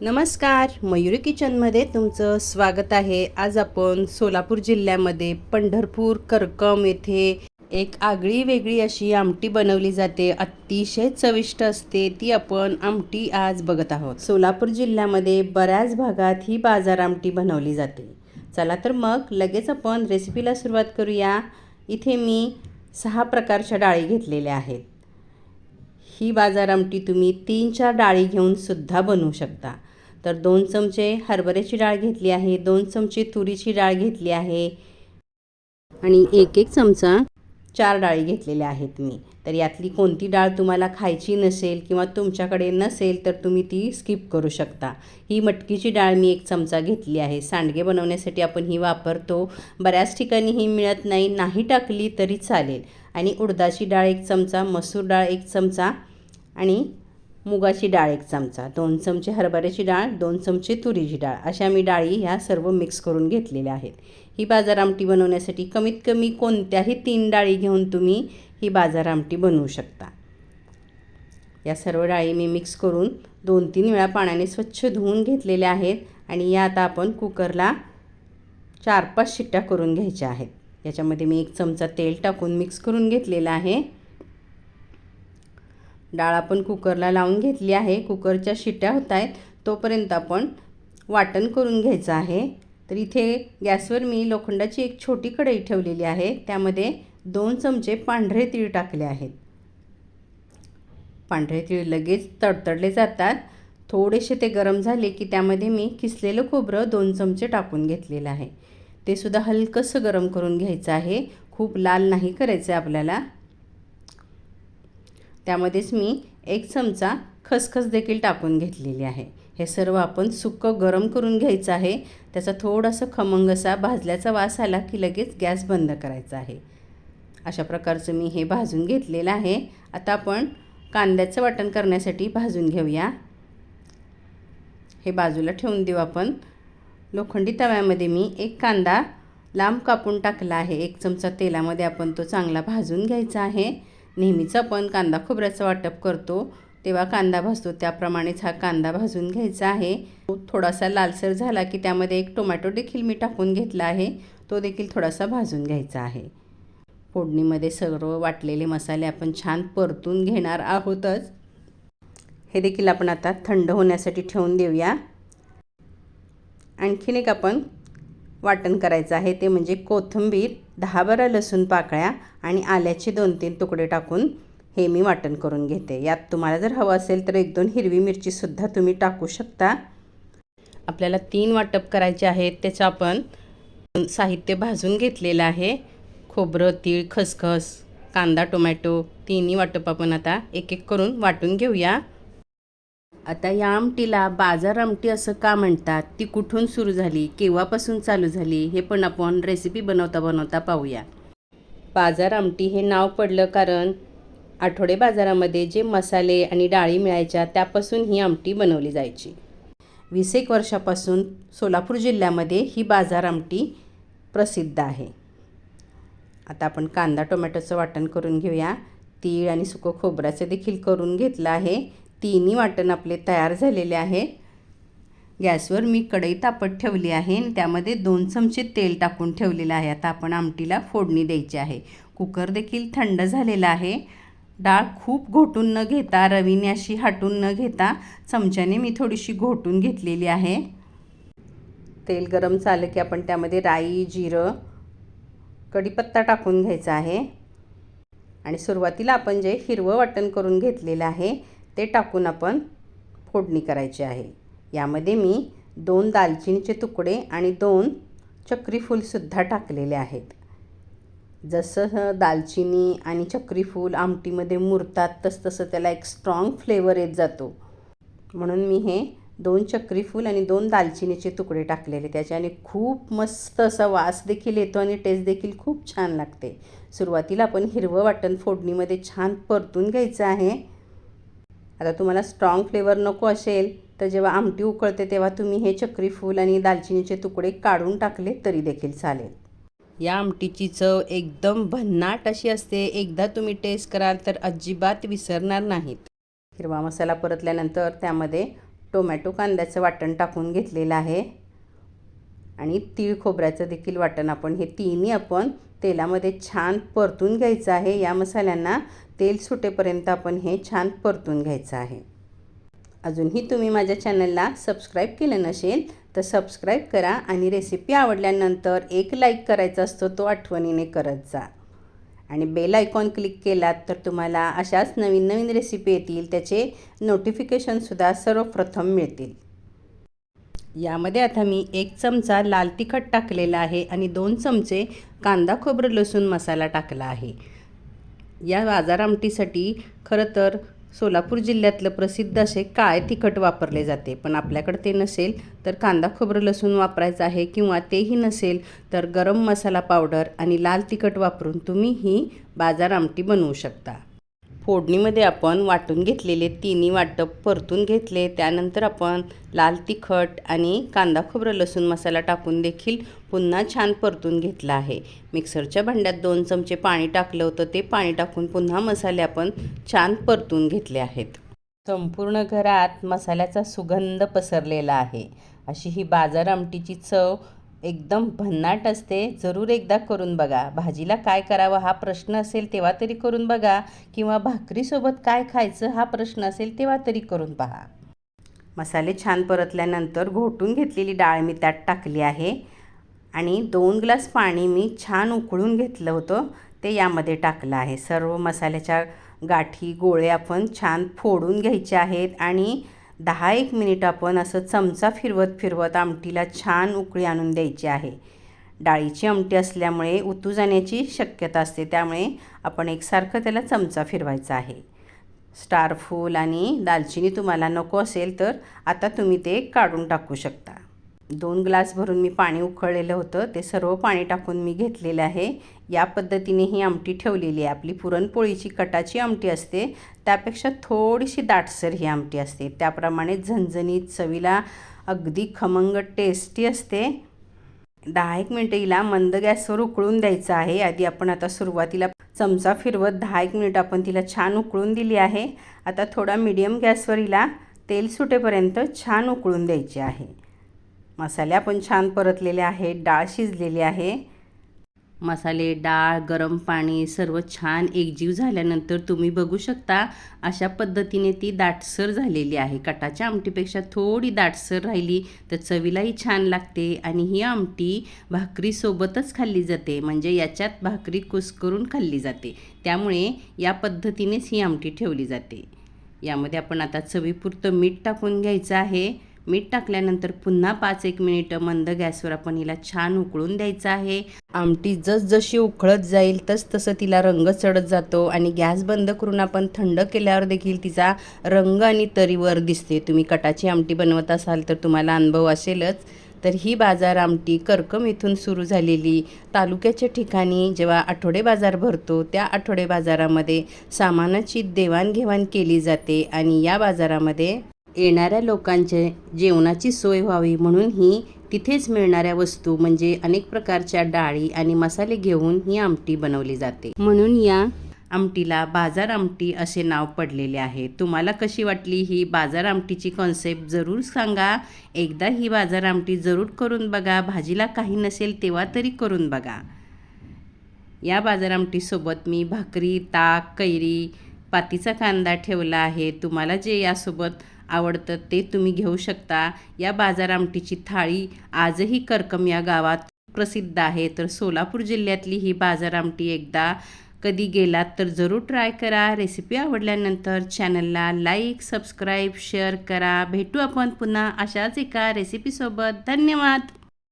नमस्कार मयुरी किचनमध्ये तुमचं स्वागत आहे. आज आपण सोलापूर जिल्ह्यामध्ये पंढरपूर करकम येथे एक आगळी वेगळी अशी आमटी बनवली जाते. अतिशय चविष्ट असते. ती आपण आमटी आज बघत आहोत. सोलापूर जिल्ह्यामध्ये बऱ्याच भागात ही बाजार आमटी बनवली जाते. चला तर मग लगेच आपण रेसिपीला सुरुवात करूया. इथे मी सहा प्रकारच्या डाळी घेतलेल्या आहेत. ही बाजार आमटी तुम्ही तीन चार डाळी घेऊन सुद्धा बनवू शकता. तर दोन चमचे हरभऱ्याची डाळ घेतली आहे दोन चमचे तुरीची डाळ घेतली आहे आणि एक एक चमचा चार डाळी घेतलेल्या आहेत मी. तर यातली कोणती डाळ तुम्हाला खायची नसेल किंवा तुमच्याकडे नसेल तर तुम्ही ती स्किप करू शकता. ही मटकीची डाळ मी एक चमचा घेतली आहे. सांडगे बनवण्यासाठी आपण ही वापरतो. बऱ्याच ठिकाणी ही मिळत नाही नाही टाकली तरी चालेल. आणि उडदाची डाळ एक चमचा मसूर डाळ एक चमचा आणि मुगाची डाळ एक चमचा दोन चमचे हरभऱ्याची डाळ दोन चमचे तुरीची डाळ अशा मी डाळी ह्या सर्व मिक्स करून घेतलेल्या आहेत. ही बाजार आमटी बनवण्यासाठी कमीत कमी कोणत्याही तीन डाळी घेऊन तुम्ही ही बाजार आमटी बनवू शकता. या सर्व डाळी मी मिक्स करून दोन तीन वेळा पाण्याने स्वच्छ धुवून घेतलेल्या आहेत आणि या आता आपण कुकरला चार पाच शिट्ट्या करून घ्यायच्या आहेत. याच्यामध्ये मी एक चमचा तेल टाकून मिक्स करून घेतलेलं आहे. डाळ आपण कुकरला लावून घेतली आहे. कुकरच्या शिट्या होत आहेत. तोपर्यंत आपण वाटण करून घ्यायचं आहे. तर इथे गॅसवर मी लोखंडाची एक छोटी कढई ठेवलेली आहे. त्यामध्ये दोन चमचे पांढरे तीळ टाकले आहेत. पांढरे तीळ लगेच तडतडले जातात. थोडेसे ते गरम झाले की त्यामध्ये मी किसलेलं खोबरं दोन चमचे टाकून घेतलेलं आहे. ते सुद्धा हलकंसं गरम करून घ्यायचं आहे. खूप लाल नाही करायचं आहे आपल्याला. त्यामध्येच मी एक चमचा खसखस देखील टाकून घेतलेली आहे. हे सर्व आपण सुक्कं गरम करून घ्यायचं आहे. त्याचा थोडासा खमंग असा भाजल्याचा वास आला की लगेच गॅस बंद करायचा आहे. अशा प्रकारचं मी हे भाजून घेतलेलं आहे. आता आपण कांद्याचं वाटण करण्यासाठी भाजून घेऊया. हे बाजूला ठेवून देऊ आपण. लोखंडी तव्यामध्ये मी एक कांदा लांब कापून टाकला आहे. एक चमचा तेलामध्ये आपण तो चांगला भाजून घ्यायचा आहे. नेहमीच आपण कांदा खोबऱ्याचं वाटप करतो. तेव्हा कांदा भाजतो. त्याप्रमाणेच हा कांदा भाजून घ्यायचा आहे. थोडासा लालसर झाला की त्यामध्ये एक टोमॅटो देखील मी टाकून घेतला आहे. तो देखील थोडासा भाजून घ्यायचा आहे. फोडणीमध्ये सर्व वाटलेले मसाले आपण छान परतून घेणार आहोतच. हे देखील आपण आता थंड होण्यासाठी ठेवून देऊया. आणखीन एक आपण वाटण करायचं आहे. ते म्हणजे कोथिंबीर. दहा बारा लसूण पाकळ्या आणि आल्याचे दोन तीन तुकडे टाकून हे मी वाटण करून घेते. यात तुम्हाला जर हवं असेल तर एक दोन हिरवी मिरचीसुद्धा तुम्ही टाकू शकता. आपल्याला तीन वाटप करायचे आहेत. त्याचं आपण साहित्य भाजून घेतलेलं आहे. खोबरं तीळ खसखस कांदा टोमॅटो तिन्ही वाटप आपण आता एक एक करून वाटून घेऊया. आता या आमटीला बाजार आमटी असं का म्हणतात? ती कुठून सुरू झाली? केव्हापासून चालू झाली? हे पण आपण रेसिपी बनवता बनवता पाहूया. बाजार आमटी हे नाव पडलं कारण आठवडे बाजारामध्ये जे मसाले आणि डाळी मिळायच्या त्यापासून ही आमटी बनवली जायची. वीस एक वर्षापासून सोलापूर जिल्ह्यामध्ये ही बाजार आमटी प्रसिद्ध आहे. आता आपण कांदा टोमॅटोचं वाटण करून घेऊया. तीळ आणि सुकं खोबऱ्याचं देखील करून घेतलं आहे. तिन्ही वाटण आपले तयार झालेले आहे. गॅसवर मी कढई तापत ठेवली आहे आणि त्यामध्ये दोन चमचे तेल टाकून ठेवलेलं आहे. आता आपण आमटीला फोडणी द्यायची आहे. कुकर देखील थंड झालेला आहे. डाळ खूप घोटून न घेता रवीने अशी हाटून न घेता चमच्याने मी थोडीशी घोटून घेतलेली आहे. तेल गरम झालं की आपण त्यामध्ये राई जिरं कढीपत्ता टाकून घ्यायचा आहे. आणि सुरुवातीला आपण जे हिरवं वाटण करून घेतलेलं आहे ते टाकून आपण फोडणी करायची आहे. यामध्ये मी दोन दालचिनीचे तुकडे आणि दोन चक्रीफूलसुद्धा टाकलेले आहेत. जसं दालचिनी आणि चक्रीफूल आमटीमध्ये मुरतात तस तसं त्याला एक स्ट्रॉंग फ्लेवर येत जातो. म्हणून मी हे दोन चक्रीफूल आणि दोन दालचिनीचे तुकडे टाकलेले. त्याच्याने खूप मस्त असा वास देखील येतो आणि टेस्ट देखील खूप छान लागते. सुरुवातीला आपण हिरवं वाटण फोडणीमध्ये छान परतून घ्यायचं आहे. आता तुम्हाला स्ट्रॉंग फ्लेवर नको असेल तर जेव्हा आमटी उकळते तेव्हा तुम्ही हे चक्री फूल आणि दालचिनीचे तुकडे काढून टाकले तरी देखील चालेल. या आमटीची चव एकदम भन्नाट अशी असते. एकदा तुम्ही टेस्ट कराल तर अजिबात विसरणार नाहीत. हिरवा मसाला परतल्यानंतर त्यामध्ये टोमॅटो कांद्याचं वाटण टाकून घेतलेलं आहे. आणि तीळ खोबऱ्याचं देखील वाटण आपण हे तिन्ही आपण तेलामध्ये छान परतून घ्यायचं आहे. या मसाल्यांना तेल सुटेपर्यंत आपण हे छान परतून घ्यायचं आहे. अजूनही तुम्ही माझ्या चॅनलला सबस्क्राईब केलं नसेल तर सबस्क्राईब करा आणि रेसिपी आवडल्यानंतर एक लाईक करायचा असतो तो आठवणीने करत जा. आणि बेल आयकॉन क्लिक केलात तर तुम्हाला अशाच नवीन नवीन रेसिपी येतील. त्याचे नोटिफिकेशनसुद्धा सर्वप्रथम मिळतील. यामध्ये आता मी एक चमचा लाल तिखट टाकलेला आहे आणि दोन चमचे कांदा खोबरं लसूण मसाला टाकला आहे. या बाजार आमटीसाठी खरं तर सोलापूर जिल्ह्यातलं प्रसिद्ध असे काळे तिखट वापरले जाते. पण आपल्याकडे ते नसेल तर कांदा खोबरं लसूण वापरायचं आहे किंवा तेही नसेल तर गरम मसाला पावडर आणि लाल तिखट वापरून तुम्ही ही बाजार आमटी बनवू शकता. फोडणीमध्ये आपण वाटून घेतलेले तिन्ही वाटप परतून घेतले. त्यानंतर आपण लाल तिखट आणि कांदा खोबरं लसूण मसाला टाकून देखील पुन्हा छान परतून घेतला आहे. मिक्सरच्या भांड्यात दोन चमचे पाणी टाकलं होतं. ते पाणी टाकून पुन्हा मसाले आपण छान परतून घेतले आहेत. संपूर्ण घरात मसाल्याचा सुगंध पसरलेला आहे. अशी ही बाजार आमटीची चव एकदम भन्नाट असते. जरूर एकदा करून बघा. भाजीला काय करावं हा प्रश्न असेल तेव्हा तरी करून बघा किंवा भाकरीसोबत काय खायचं हा प्रश्न असेल तेव्हा तरी करून पहा. मसाले छान परतल्यानंतर घोटून घेतलेली डाळ मी त्यात टाकली आहे आणि दोन ग्लास पाणी मी छान उकळून घेतलं होतं. ते यामध्ये टाकलं आहे. सर्व मसाल्याच्या गाठी गोळे आपण छान फोडून घ्यायचे आहेत आणि दहा एक मिनिट आपण असं चमचा फिरवत फिरवत आमटीला छान उकळी आणून द्यायची आहे. डाळीची आमटी असल्यामुळे उतू जाण्याची शक्यता असते त्यामुळे आपण एकसारखं त्याला चमचा फिरवायचा आहे. स्टार फूल आणि दालचिनी तुम्हाला नको असेल तर आता तुम्ही ते काढून टाकू शकता. दोन ग्लास भरून मी पाणी उकळलेलं होतं. ते सर्व पाणी टाकून मी घेतलेलं आहे. या पद्धतीने ही आमटी ठेवलेली आहे. आपली पुरणपोळीची कटाची आमटी असते. त्यापेक्षा थोडीशी दाटसर ही आमटी असते. त्याप्रमाणे झणझणीत चवीला अगदी खमंग टेस्टी असते. दहा एक मिनटं हिला मंद गॅसवर उकळून द्यायचं आहे. आधी आपण आता सुरुवातीला चमचा फिरवत दहा एक मिनिट आपण तिला छान उकळून दिली आहे. आता थोडा मीडियम गॅसवर हिला तेल सुटेपर्यंत छान उकळून द्यायची आहे. मसाल्या पण छान परतलेले आहेत डाळ शिजलेली आहे. मसाले डाळ गरम पाणी सर्व छान एकजीव झाल्यानंतर तुम्ही बघू शकता अशा पद्धतीने ती दाटसर झालेली आहे. कटाच्या आमटीपेक्षा थोडी दाटसर राहिली तर चवीलाही छान लागते आणि ही आमटी भाकरीसोबतच खाल्ली जाते म्हणजे याच्यात भाकरी कुसकरून खाल्ली जाते. त्यामुळे या पद्धतीनेच ही आमटी ठेवली जाते. यामध्ये आपण आता चवीपुरतं मीठ टाकून घ्यायचं आहे. मीठ टाकल्यानंतर पुन्हा पाच एक मिनिटं मंद गॅसवर आपण हिला छान उकळून द्यायचं आहे. आमटी जसजशी उकळत जाईल तस तसं तिला रंग चढत जातो आणि गॅस बंद करून आपण थंड केल्यावर देखील तिचा रंग आणि तरीवर दिसते. तुम्ही कटाची आमटी बनवत असाल तर तुम्हाला अनुभव असेलच. तर ही बाजार आमटी करकम इथून सुरू झालेली. तालुक्याच्या ठिकाणी जेव्हा आठवडे बाजार भरतो त्या आठवडे बाजारामध्ये सामानाची देवाणघेवाण केली जाते आणि या बाजारामध्ये येणाऱ्या लोकांचे जेवणाची सोय व्हावी म्हणून ही तिथेच मिळणाऱ्या वस्तू म्हणजे अनेक प्रकारच्या डाळी आणि मसाले घेऊन ही आमटी बनवली जाते. म्हणून या आमटीला बाजार आमटी असे नाव पडलेले आहे. तुम्हाला कशी वाटली ही बाजार आमटीची कॉन्सेप्ट जरूर सांगा. एकदा ही बाजार आमटी जरूर करून बघा. भाजीला काही नसेल तेव्हा तरी करून बघा. या बाजार आमटीसोबत मी भाकरी ताक कैरी पातीचा कांदा ठेवला आहे. तुम्हाला जे यासोबत आवडतं ते तुम्ही घेऊ शकता. या बाजार आमटीची थाळी आजही करकम या गावात प्रसिद्ध आहे. तर सोलापूर जिल्ह्यातली ही बाजार आमटी एकदा कधी गेलात तर जरूर ट्राय करा. रेसिपी आवडल्यानंतर चॅनलला लाईक सबस्क्राईब शेअर करा. भेटू आपण पुन्हा अशाच एका रेसिपीसोबत. धन्यवाद!